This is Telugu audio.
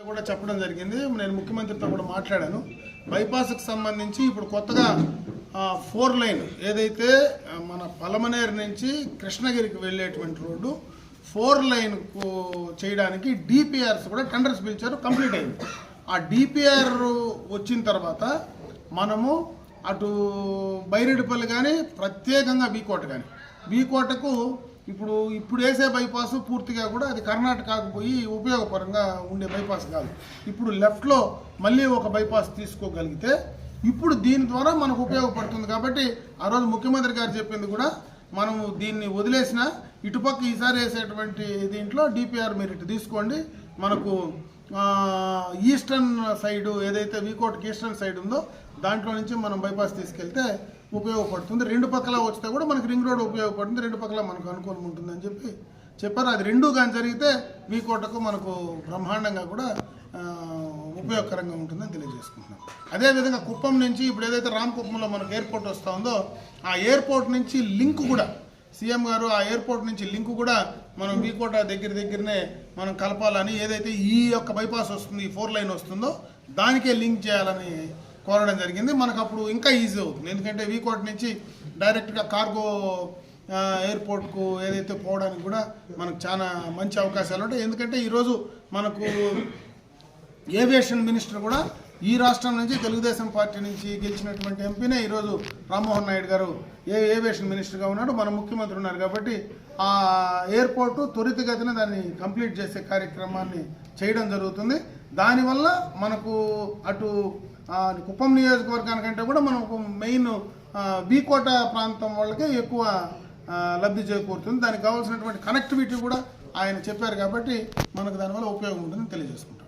కూడా చెప్పడం జరిగింది. నేను ముఖ్యమంత్రితో కూడా మాట్లాడాను. బైపాస్కి సంబంధించి ఇప్పుడు కొత్తగా ఫోర్ లైన్ ఏదైతే మన పలమనేరు నుంచి కృష్ణగిరికి వెళ్ళేటువంటి రోడ్డు ఫోర్ లైన్ చేయడానికి డిపిఆర్స్ కూడా టెండర్స్ పిలిచారు కంప్లీట్ అయింది. ఆ డిపిఆర్ వచ్చిన తర్వాత మనము అటు బైరెడ్డిపల్లి కానీ ప్రత్యేకంగా బీకోట కానీ బీకోటకు ఇప్పుడు ఇప్పుడు వేసే బైపాస్ పూర్తిగా కూడా అది కర్ణాటకకు పోయి ఉపయోగపరంగా ఉండే బైపాస్ కాదు. ఇప్పుడు లెఫ్ట్లో మళ్ళీ ఒక బైపాస్ తీసుకోగలిగితే ఇప్పుడు దీని ద్వారా మనకు ఉపయోగపడుతుంది కాబట్టి ఆ రోజు ముఖ్యమంత్రి గారు చెప్పింది కూడా మనము దీన్ని వదిలేసిన ఇటుపక్క ఈసారి వేసేటువంటి దీంట్లో డిపిఆర్ మెరిట్ తీసుకోండి. మనకు ఈస్టర్న్ సైడ్ ఏదైతే వీకోట్కి ఈస్టర్న్ సైడ్ ఉందో దాంట్లో నుంచి మనం బైపాస్ తీసుకెళ్తే ఉపయోగపడుతుంది. రెండు పక్కల వస్తే కూడా మనకి రింగ్ రోడ్ ఉపయోగపడుతుంది. రెండు పక్కల మనకు అనుకూలం ఉంటుందని చెప్పి చెప్పారు. అది రెండు కానీ జరిగితే వీకోటకు మనకు బ్రహ్మాండంగా కూడా ఉపయోగకరంగా ఉంటుందని తెలియజేసుకుంటున్నాం. అదేవిధంగా కుప్పం నుంచి ఇప్పుడు ఏదైతే రామకుప్పంలో మనకు ఎయిర్పోర్ట్ వస్తూ ఉందో ఆ ఎయిర్పోర్ట్ నుంచి లింక్ కూడా సీఎం గారు ఆ ఎయిర్పోర్ట్ నుంచి లింక్ కూడా మనం వీకోట దగ్గర దగ్గరనే మనం కలపాలని ఏదైతే ఈ యొక్క బైపాస్ వస్తుంది e ఫోర్ లైన్ వస్తుందో దానికే లింక్ చేయాలని కోరడం జరిగింది. మనకు అప్పుడు ఇంకా ఈజీ అవుతుంది. ఎందుకంటే వీకోట నుంచి డైరెక్ట్గా కార్గో ఎయిర్పోర్ట్కు ఏదైతే పోవడానికి కూడా మనకు చాలా మంచి అవకాశాలు ఉంటాయి. ఎందుకంటే ఈరోజు మనకు ఏవియేషన్ మినిస్టర్ కూడా ఈ రాష్ట్రం నుంచి తెలుగుదేశం పార్టీ నుంచి గెలిచినటువంటి ఎంపీనే ఈరోజు రామ్మోహన్ నాయుడు గారు. ఏ ఏవియేషన్ మినిస్టర్గా ఉన్నాడు మన ముఖ్యమంత్రి ఉన్నారు కాబట్టి ఆ ఎయిర్పోర్టు త్వరితగతిన దాన్ని కంప్లీట్ చేసే కార్యక్రమాన్ని చేయడం జరుగుతుంది. దానివల్ల మనకు అటు కుప్పం నియోజకవర్గానికంటే కూడా మనకు మెయిన్ బీకోట ప్రాంతం వాళ్ళకే ఎక్కువ లబ్ధి చేకూరుతుంది. దానికి కావాల్సినటువంటి కనెక్టివిటీ కూడా ఆయన చెప్పారు కాబట్టి మనకు దానివల్ల ఉపయోగం ఉంటుందని తెలియజేసుకుంటాం